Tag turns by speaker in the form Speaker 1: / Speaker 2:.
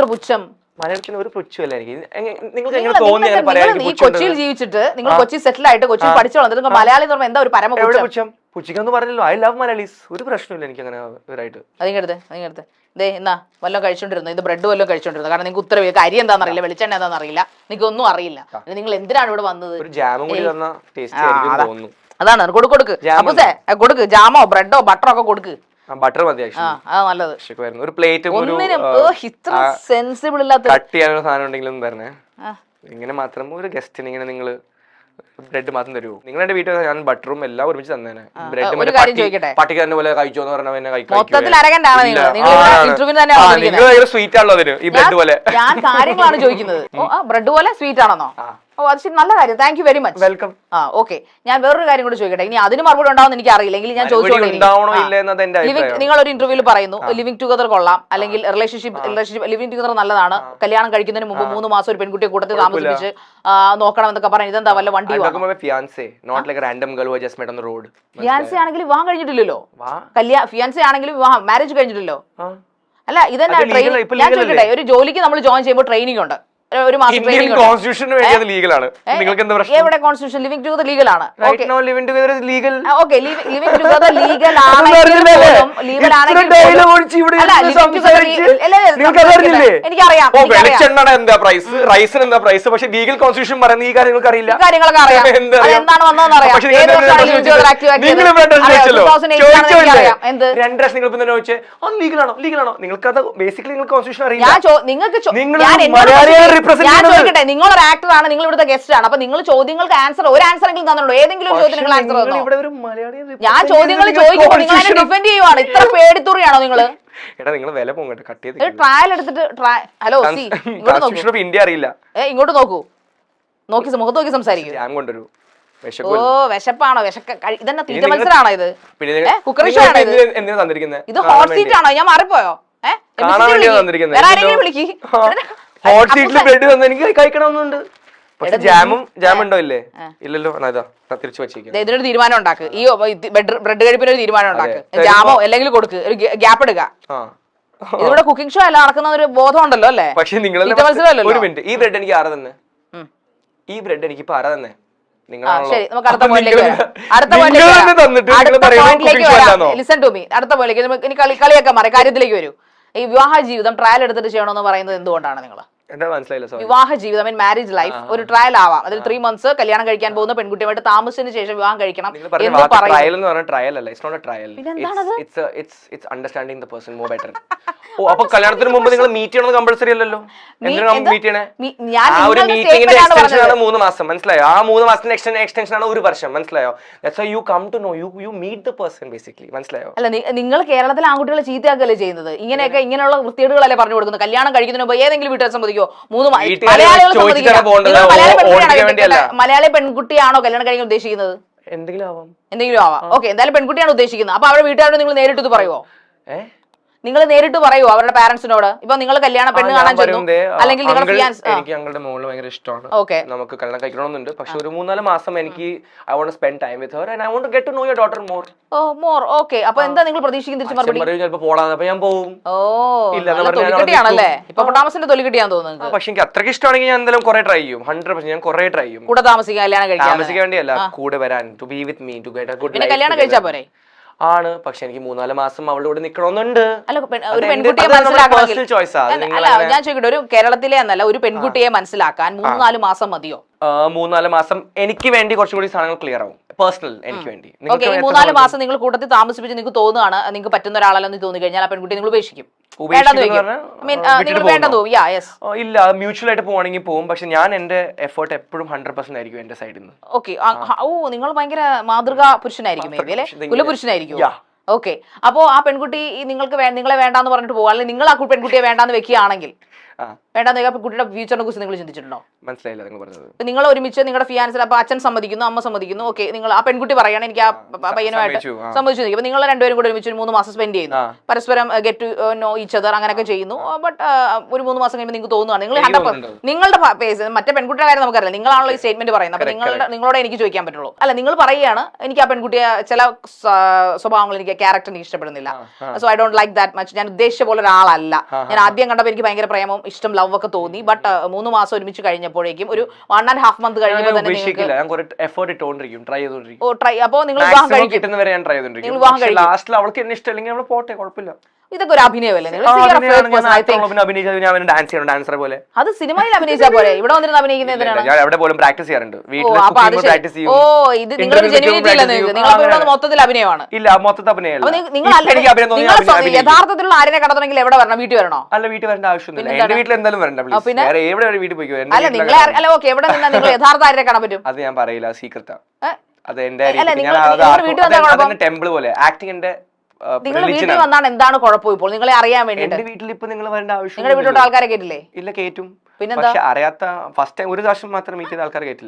Speaker 1: പുച്ഛം
Speaker 2: മലയാളത്തിന് ഒരു പുച്ഛമല്ല എനിക്ക്. നിങ്ങൾക്ക്
Speaker 1: നിങ്ങൾ
Speaker 2: എങ്ങനെ തോന്നി പറയാൻ
Speaker 1: കൊച്ചിയിൽ ജീവിച്ചിട്ട് നിങ്ങൾ കൊച്ചി സെറ്റിൽ ആയിട്ട് കൊച്ചിയിൽ പഠിച്ചു വന്നിട്ട് മലയാളി എന്ന് പറഞ്ഞാൽ എന്താ ഒരു പരമ പുച്ഛം
Speaker 2: പുച്ഛം? പുച്ഛിക്കാന്ന് പറഞ്ഞല്ലോ. ഐ ലവ് മലയാളീസ് ഒരു പ്രശ്നമില്ല എനിക്ക് അങ്ങനെ ഇവരായിട്ട്.
Speaker 1: അതിങ്ങടുത്ത് അതിങ്ങടുത്ത്. ദേ എന്നാ വല്ലതും കഴിച്ചോണ്ടിരുന്നു? ഇത് ബ്രെഡ് വല്ലതും കഴിച്ചോണ്ടിരുന്നു? കാരണം നിങ്ങൾക്ക് ഉത്തരവ് അരി എന്താണെന്ന് അറിയില്ല വെളിച്ചെണ്ണ എന്താണെന്ന് അറിയില്ല. നിങ്ങൾക്ക് ഒന്നും അറിയില്ല. നിങ്ങൾ എന്തിനാണ് ഇവിടെ വന്നത്?
Speaker 2: ഒരു ജാമും കൂടി തന്ന ടേസ്റ്റ് തോന്നുന്നു.
Speaker 1: അതാണ്. കൊടുക്ക് കൊടുക്ക്. കൊടുക്ക്. ജാമോ ബ്രെഡോ ബട്ടറോ ഒക്കെ കൊടുക്ക്.
Speaker 2: ബട്ടർ മതി
Speaker 1: നല്ലത്.
Speaker 2: വരുന്നു ഒരു പ്ലേറ്റ്
Speaker 1: ഇത്ര സെൻസിബിൾ ഇല്ലാത്ത
Speaker 2: കട്ട് സാധനം ഉണ്ടെങ്കിലും തരണേ. ഇങ്ങനെ മാത്രം ഒരു ഗസ്റ്റിന് ഇങ്ങനെ നിങ്ങൾ ബ്രെഡ് മാത്രം തരുമോ നിങ്ങൾ എന്റെ വീട്ടിൽ ഞാൻ ബട്ടറും എല്ലാം ഒരുമിച്ച് തന്നേനെ. ബ്രെഡ്
Speaker 1: പട്ടിക്ക്
Speaker 2: തന്നെ പോലെ കഴിച്ചോ എന്ന് പറഞ്ഞാൽ
Speaker 1: നിങ്ങൾ?
Speaker 2: ഭയങ്കര സ്വീറ്റ് ആണല്ലോ അതിന് ഈ ബ്രെഡ് പോലെ.
Speaker 1: ഞാൻ കാര്യങ്ങളാണ് ചോദിക്കുന്നത്. ബ്രെഡ് പോലെ സ്വീറ്റ് ആണെന്നോ? ഓ അത് ശരി നല്ല കാര്യം. Thank you very much
Speaker 2: welcome
Speaker 1: ആ ഓക്കെ ഞാൻ വേറൊരു കാര്യം കൂടി ചോദിക്കട്ടെ. ഇനി അതിന് മറുപടി ഉണ്ടാവും എനിക്ക് അറിയില്ല. എങ്കിൽ ഞാൻ
Speaker 2: എന്റെ
Speaker 1: നിങ്ങൾ ഒരു ഇന്റർവ്യൂവിൽ പറയുന്നു. ലിവിംഗ് ടുഗദർ കൊള്ളാം. അല്ലെങ്കിൽ റിലേഷൻഷിപ്പ് റിലേഷൻഷിപ്പ് ലിവിംഗ് ടുഗദർ നല്ലതാണ്. കല്യാണം കഴിക്കുന്നതിന് മുമ്പ് മൂന്ന് മാസം ഒരു പെൺകുട്ടിയെ കൂട്ടത്തിൽ താമസിപ്പിച്ച് നോക്കണം എന്നൊക്കെ പറഞ്ഞു ഇതെന്താ വല്ല വണ്ടി
Speaker 2: fiancee not like random girl who just met on the road.
Speaker 1: Fiancee ആണെങ്കിൽ വിവാഹം കഴിഞ്ഞിട്ടില്ലല്ലോ.
Speaker 2: വാ.
Speaker 1: കല്യാ ഫിയാൻസി ആണെങ്കിലും വിവാഹം മാരേജ് കഴിഞ്ഞിട്ടില്ലല്ലോ.
Speaker 2: ആ.
Speaker 1: അല്ല ഇതന്നെ
Speaker 2: അത് legal-
Speaker 1: ട്രെയിനിങ്
Speaker 2: ഇപ്പൊ
Speaker 1: ഞാൻ ചോദിക്കട്ടെ ഒരു ജോലിക്ക് നമ്മൾ ജോയിൻ ചെയ്യുമ്പോൾ ട്രെയിനിങ് ഉണ്ട്. ഒരു- മാസം
Speaker 2: ഇന്ത്യൻ കോൺസ്റ്റിറ്റ്യൂഷന് വേണ്ടി അത് ലീഗലാണ് നിങ്ങൾക്ക് എന്താ പ്രശ്നം?
Speaker 1: എവിടെ constitution living together ലീഗലാണ്
Speaker 2: right no living together legal
Speaker 1: okay living together legal ആണെങ്കിൽ പോലും ആണെങ്കിൽ എനിക്കറിയാം.
Speaker 2: വെളിച്ചെണ്ണയുടെ എന്താ പ്രൈസ് റൈസിന് എന്താ പ്രൈസ് പക്ഷെ ലീഗൽ കോൺസ്റ്റിറ്റ്യൂഷൻ പറയുന്ന ഈ കാര്യങ്ങൾക്ക് അറിയില്ല.
Speaker 1: കാര്യങ്ങളൊക്കെ അറിയാം. എന്താണ് വന്നതെന്ന് അറിയാം.
Speaker 2: പക്ഷേ
Speaker 1: ഏത്
Speaker 2: നിങ്ങൾ
Speaker 1: വർഷമാണ്
Speaker 2: എന്താ
Speaker 1: living together
Speaker 2: ചോദിച്ചത്?
Speaker 1: active ആക്കിയത്?
Speaker 2: നിങ്ങൾ ഇവിടെ അഡ്രസ്
Speaker 1: അറിയാം,
Speaker 2: ചോദിച്ചല്ലോ.
Speaker 1: 2008 ആണെന്ന്
Speaker 2: ചോദിച്ചോല്ലേ?
Speaker 1: എനിക്കറിയാം. എന്ത്?
Speaker 2: രണ്ട് പ്രാവശ്യം നിങ്ങൾ ഇപ്പൊ ചോദിച്ചേ? ലീഗലാണോ ലീഗലാണോ നിങ്ങൾക്ക് അത് ബേസിക്കലി നിങ്ങൾ കോൺസ്റ്റിറ്റ്യൂഷൻ അറിയില്ല.
Speaker 1: നിങ്ങൾക്ക്
Speaker 2: നിങ്ങൾ
Speaker 1: ഞാൻ ചോദിക്കട്ടെ,
Speaker 2: നിങ്ങൾ
Speaker 1: ഒരു ആക്ടറാണ് ആക്ടർ ആണ് നിങ്ങൾ ഇവിടുത്തെ ഗസ്റ്റ് ആണ്. അപ്പൊ നിങ്ങൾ ചോദ്യങ്ങൾക്ക് ആൻസർ ഒരു ആൻസർ എങ്കിലും തന്നിട്ടുണ്ടോ? ഏതെങ്കിലും ഒരു ചോദ്യത്തിന് നിങ്ങൾ ആൻസർ ഞാൻ ചോദ്യങ്ങൾ ചോദിക്കുമ്പോൾ നിങ്ങൾ അതിനെ ഡിഫെൻഡ് ചെയ്യുവാണ്. ഇത്ര പേടിത്തുറിയാണോ നിങ്ങൾ
Speaker 2: എടാ നിങ്ങൾ വില കട്ട് ചെയ്ത്
Speaker 1: ട്രയൽ എടുത്തിട്ട് ഹലോ സി ഇങ്ങോട്ട്
Speaker 2: ഇന്ത്യ അറിയില്ല.
Speaker 1: ഏ ഇങ്ങോട്ട് നോക്കൂ. നോക്കി മുഖത്ത് നോക്കി സംസാരിക്കൂ.
Speaker 2: ഞാൻ കൊണ്ടുവരൂ.
Speaker 1: ഓ വിശപ്പാണോ? വിശക്ക ഇതെന്നെ തീറ്റ മത്സരമാണോ ഇത്? കുക്കറി ഷോ ആണോ ഇത്?
Speaker 2: എന്തിനാ- എന്തിനാ തന്നിരിക്കുന്നത്
Speaker 1: ഇത് ഹോട്ട് സീറ്റ് ആണോ? ഞാൻ മാറിപ്പോയോ? ഏഹ്
Speaker 2: കാണാൻ
Speaker 1: വേറെ ആരെങ്കിലും വിളിക്ക്.
Speaker 2: ഹോട്ട് സീറ്റിൽ ബ്രെഡ് തന്നെ എനിക്ക് കഴിക്കണമെന്നുണ്ട്. പക്ഷെ ജാമും ജാം ഉണ്ടോ ഇല്ലേ? ഇല്ലല്ലോ. ഞാൻ തിരിച്ചു വെച്ചേക്കും.
Speaker 1: ഇതിനൊരു തീരുമാനം ഉണ്ടാക്ക്. ഈ ബ്രെഡ് ബ്രെഡ് കഴിപ്പിന് ഒരു തീരുമാനം ഉണ്ടാക്ക്. ജാമോ അല്ലെങ്കിൽ കൊടുക്ക്. ഒരു ഗ്യാപ്പ് എടുക്കുക ഇതിവിടെ കുക്കിംഗ് ഷോ അല്ല നടക്കുന്ന ഒരു ബോധം ഉണ്ടല്ലോ അല്ലേ?
Speaker 2: പക്ഷെ നിങ്ങൾ ഒരു മിനിറ്റ് ഈ ബ്രെഡ് എനിക്ക് ആരാ തന്നെ? ഈ ബ്രെഡ് എനിക്ക് ഇപ്പൊ ആരാ തന്നെ?
Speaker 1: ശരി. നമുക്ക് അടുത്ത
Speaker 2: നിങ്ങൾ-
Speaker 1: അടുത്ത
Speaker 2: നിങ്ങൾ
Speaker 1: അടുത്ത
Speaker 2: show
Speaker 1: ലിസൺ ടു മീ അടുത്ത പോയിന്റിലേക്ക് ഇനി കളി കളിയൊക്കെ മാറി. കാര്യത്തിലേക്ക് വരൂ. ഈ വിവാഹ ജീവിതം ട്രയൽ എടുത്തിട്ട് ചെയ്യണമെന്ന് പറയുന്നത് എന്തുകൊണ്ടാണ് നിങ്ങൾ? വിവാഹ ജീവിതം മീൻ മാരേജ് ലൈഫ് ഒരു ട്രയൽ ആവാം. അതിൽ ത്രീ മന്ത്സ് കല്യാണം കഴിക്കാൻ പോകുന്ന പെൺകുട്ടിയുമായിട്ട് താമസിച്ചതിന് ശേഷം വിവാഹം കഴിക്കണം എന്ന്
Speaker 2: ബെറ്റർ ഓ അപ്പൊ കല്യാണത്തിന് മുമ്പ് നിങ്ങൾ മീറ്റ് ചെയ്യണമെന്ന് കമ്പൾസറി അല്ലല്ലോ? മീറ്റ് ചെയ്യണേ? ആ ഒരു മീറ്റിംഗിന്റെ എക്സ്റ്റൻഷൻ ആണ്. മൂന്ന് മാസം മനസ്സിലായോ? ആ മൂന്ന് മാസത്തിന്റെ എക്സ്റ്റൻ എക്സ്റ്റൻഷൻ ആണ് ഒരു വർഷം മനസ്സിലായോ? That's you come to know you you meet the person basically മനസ്സിലായോ?
Speaker 1: അല്ല നിങ്ങൾ കേരളത്തിലെ ആൺകുട്ടികളെ ചീത്തയാക്കല്ലേ ചെയ്യുന്നത്? ഇങ്ങനെയൊക്കെ ഇങ്ങനെയുള്ള വൃത്തികേടുകളല്ലേ പറഞ്ഞു കൊടുക്കുന്നത്? കല്യാണം കഴിക്കുന്നതിന് മുമ്പ് ഏതെങ്കിലും വീട്ടുകാർ സമ്മതിക്കോ മൂന്ന് മ-
Speaker 2: വീട്ടുകാരെ
Speaker 1: മലയാളികൾ
Speaker 2: ചോദിച്ചിട്ടാണ്
Speaker 1: സമ്മതിക്കില്ല.
Speaker 2: പോകേണ്ടത്.
Speaker 1: നിങ്ങൾ മലയാളി പെൺകുട്ടിയാണോ? മലയാളി കല്യാണം കഴിക്കാൻ ഉദ്ദേശിക്കുന്നത്?
Speaker 2: എന്തെങ്കിലും ആവാം.
Speaker 1: എന്തെങ്കിലും ആവാം. ഓക്കെ എന്തായാലും പെൺകുട്ടിയാണ് ഉദ്ദേശിക്കുന്നത്. അപ്പൊ അവരുടെ വീട്ടുകാരോട് നിങ്ങൾ നേരിട്ട് ഇത് പറയുമോ
Speaker 2: ഏഹ്
Speaker 1: നിങ്ങൾ നേരിട്ട് പറയൂ അവരുടെ പാരന്റ്സിനോട് ഇപ്പൊ നിങ്ങൾ കല്യാണ പെണ്ണ് കാണാൻ ചെന്നു. അല്ലെങ്കിൽ നിങ്ങൾ
Speaker 2: എനിക്ക് ഞങ്ങളുടെ മോൾ ഭയങ്കര ഇഷ്ടമാണ്.
Speaker 1: ഓക്കെ.
Speaker 2: നമുക്ക് കല്യാണം കഴിക്കണമെന്നുണ്ട്. പക്ഷെ ഒരു മൂന്നാൽ മാസം എനിക്ക് I want spend time with her and I want get to know your daughter more
Speaker 1: oh more okay. അപ്പൊ എന്താ നിങ്ങൾ പ്രതീക്ഷിക്കുന്ന തിരിച്ചു മറുപടി?
Speaker 2: മറുപടി ഞാൻ പോടാന്ന്. അപ്പൊ ഞാൻ പോവും.
Speaker 1: ഓ
Speaker 2: ഇല്ല,
Speaker 1: തൊലിക്കെട്ടിയാണല്ലേ? ഇപ്പൊ പൊട്ടാമസിന്റെ തൊലിക്കെട്ടിയാന്ന് തോന്നുന്നു
Speaker 2: പക്ഷെ എനിക്ക് അത്രയ്ക്ക് ഇഷ്ടമാണെങ്കിൽ ഞാൻ എന്തായാലും കുറെ ട്രൈ ചെയ്യും. ഹൺഡ്രഡ് പെർസെന്റ് ഞാൻ കുറെ ട്രൈ ചെയ്യും.
Speaker 1: കൂടെ താമസിക്കാൻ കല്യാണം കഴിക്കാൻ
Speaker 2: താമസിക്കാൻ വേണ്ടിയല്ല കൂടെ വരാൻ to be with me to get a good
Speaker 1: കല്യാണം കഴിച്ചാ പോരെ?
Speaker 2: ആണ്. പക്ഷെ എനിക്ക് മൂന്നാൽ മാസം അവളുടെ കൂടെ നിക്കണമെന്നുണ്ട്.
Speaker 1: ഞാൻ ചോദിക്കട്ടെ ഒരു കേരളത്തിലെ എന്നല്ല ഒരു പെൺകുട്ടിയെ മനസ്സിലാക്കാൻ മൂന്നാൽ മാസം മതിയോ?
Speaker 2: മൂന്നാൽ മാസം എനിക്ക് വേണ്ടി കുറച്ചുകൂടി സാധനങ്ങൾ ക്ലിയർ ആവും. പേഴ്സണൽ എനിക്ക് വേണ്ടി. മൂന്നാൽ?
Speaker 1: മാസം നിങ്ങൾ കൂട്ടത്തിൽ താമസിപ്പിച്ച് നിങ്ങൾക്ക് തോന്നുകയാണ് നിങ്ങൾക്ക് പറ്റുന്ന ഒരാളല്ലെന്ന് തോന്നി കഴിഞ്ഞാൽ ആ പെൺകുട്ടി നിങ്ങൾ ഉപേക്ഷിക്കും
Speaker 2: ഇല്ല മ്യൂച്വൽ ആയിട്ട് പോവാണെങ്കിൽ പോകും പക്ഷെ ഞാൻ എന്റെ എഫേർട്ട് എപ്പോഴും ഹൺഡ്രഡ് പെർസെന്റ് ആയിരിക്കും എന്റെ സൈഡിൽ നിന്ന്
Speaker 1: ഓക്കെ ഓ നിങ്ങൾ ഭയങ്കര മാതൃകാ പുരുഷനായിരിക്കും അല്ലെ? കുലപുരുഷനായിരിക്കും. ഓക്കെ അപ്പോ ആ പെൺകുട്ടി നിങ്ങൾക്ക് നിങ്ങളെ വേണ്ടാന്ന് പറഞ്ഞിട്ട് പോകും അല്ലെങ്കിൽ നിങ്ങൾ ആ പെൺകുട്ടിയെ വേണ്ടാന്ന് വെക്കുകയാണെങ്കിൽ വേണ്ടെന്ന് കുട്ടിയുടെ ഫ്യൂച്ചറിനെ കുറിച്ച് നിങ്ങൾ ചിന്തിച്ചിട്ടുണ്ടോ?
Speaker 2: മനസ്സിലായില്ല നിങ്ങൾ പറഞ്ഞത്.
Speaker 1: നിങ്ങൾ ഒരുമിച്ച് നിങ്ങളുടെ ഫിയാൻസിൽ അപ്പൊ അച്ഛൻ സമ്മതിക്കുന്നു അമ്മ സമ്മതിക്കുന്നു ഓക്കെ നിങ്ങൾ ആ പെൺകുട്ടി പറയാണ് എനിക്ക് ആ പയ്യനുമായിട്ട്
Speaker 2: സമ്മതിച്ചു.
Speaker 1: അപ്പൊ നിങ്ങൾ രണ്ടുപേരും കൂടെ ഒരുമിച്ച് ഒരു മൂന്ന് മാസം സ്പെൻഡ് ചെയ്യുന്നു. പരസ്പരം get to know each other അങ്ങനെയൊക്കെ ചെയ്യുന്നു. ബട്ട് ഒരു മൂന്ന് മാസം കഴിയുമ്പോൾ നിങ്ങൾക്ക് തോന്നുകയാണ് നിങ്ങൾ
Speaker 2: കണ്ടപ്പോ
Speaker 1: ഹൺഡ്രഡ് നിങ്ങളുടെ പേസ് മറ്റേ പെൺകുട്ടിയുടെ കാര്യം നമുക്കറിയില്ല. നിങ്ങളാണല്ലോ ഈ സ്റ്റേറ്റ്മെന്റ് പറയുന്നത്. അപ്പൊ നിങ്ങളുടെ നിങ്ങളോട് എനിക്ക് ചോദിക്കാൻ പറ്റുള്ളൂ. അല്ല നിങ്ങൾ പറയുകയാണ് എനിക്ക് ആ പെൺകുട്ടിയെ ചില സ്വഭാവങ്ങൾ എനിക്ക് ക്യാരക്ടർ ഇഷ്ടപ്പെടുന്നില്ല. So I don't like that much ഞാൻ ഉദ്ദേശിച്ച പോലെ ഒരാളല്ല. ഞാൻ ആദ്യം കണ്ടപ്പോൾ എനിക്ക് ഭയങ്കര പ്രേമവും ഇഷ്ടം ലവ് ഒക്കെ തോന്നി. ബട്ട് മൂന്ന് മാസം ഒരുമിച്ച് കഴിഞ്ഞപ്പോഴേക്കും ഒരു വൺ ആൻഡ് ഹാഫ് മന്ത് കഴിഞ്ഞപ്പോൾ തന്നെ
Speaker 2: ഞാൻ കുറെ എഫേർട്ട് ഇട്ടുകൊണ്ടിരിക്കും ട്രൈ ചെയ്തോണ്ടിരിക്കും.
Speaker 1: ഓ ട്രൈ അപ്പോ നിങ്ങൾ വിവാഹം കഴിക്കും.
Speaker 2: കിട്ടുന്ന ഞാൻ ട്രൈ ചെയ്തോണ്ടിരിക്കും. ലാസ്റ്റിൽ അവൾക്ക് എന്നെ ഇഷ്ടമല്ലെങ്കിൽ അവൾ പോട്ടെ കുഴപ്പമില്ല.
Speaker 1: ഇതൊക്കെ ഒരു അഭിനയമല്ലേ
Speaker 2: ഡാൻസ് ചെയ്യണം ഡാൻസറെ പോലെ.
Speaker 1: അത് സിനിമയിൽ അഭിനയിച്ച പോലെ ഇവിടെ വന്നിരുന്ന അഭിനയിക്കുന്ന
Speaker 2: ഇല്ല, ഞാൻ എവിടെ പോലും പ്രാക്ടീസ് ചെയ്യാറുണ്ട്. വീട്ടിൽ പ്രാക്ടീസ് ചെയ്യും
Speaker 1: ഓ ഇത് നിങ്ങൾ. നിങ്ങൾ. മൊത്തത്തിൽ അഭിനയമാണ്.
Speaker 2: ഇല്ല മൊത്തത്തിൽ.
Speaker 1: യഥാർത്ഥത്തിലുള്ള ആരിനെ കടത്തണമെങ്കിൽ എവിടെ വരണം? വീട്ടിൽ വരണോ?
Speaker 2: അല്ല വീട്ടിൽ വരേണ്ട ആവശ്യമൊന്നുമില്ല? എന്റെ വീട്ടിൽ എന്തായാലും വരണ്ട please.
Speaker 1: പിന്നെ?
Speaker 2: വേറെ എവിടെ വീട്ടിൽ
Speaker 1: അല്ല നിങ്ങളെ അല്ല ഓക്കെ എവിടെ നിന്നാ നിങ്ങൾ യഥാർത്ഥ ആരിനെ കാണാൻ പറ്റും?
Speaker 2: അത് ഞാൻ പറയില്ല സീക്രട്ടാ? അത് എന്റെ ടെമ്പിൾ പോലെ. ആക്ടിങ്ങിന്റെ
Speaker 1: നിങ്ങൾ വീട്ടിൽ വന്നാണ് എന്താണ് കുഴപ്പം ഇപ്പോൾ? നിങ്ങളെ അറിയാൻ വേണ്ടി
Speaker 2: എന്റെ വീട്ടിൽ ഇപ്പൊ നിങ്ങൾ വരേണ്ട ആവശ്യം
Speaker 1: നിങ്ങളുടെ വീട്ടിലോട്ട് ആൾക്കാരെ കേട്ടില്ലേ?
Speaker 2: ഇല്ല കേറ്റും? പക്ഷെ അറിയാത്ത ഫസ്റ്റ് ടൈം ഒരു പ്രാവശ്യം മാത്രം മീറ്റ് ചെയ്ത ആൾക്കാരെ കേട്ടില്ല.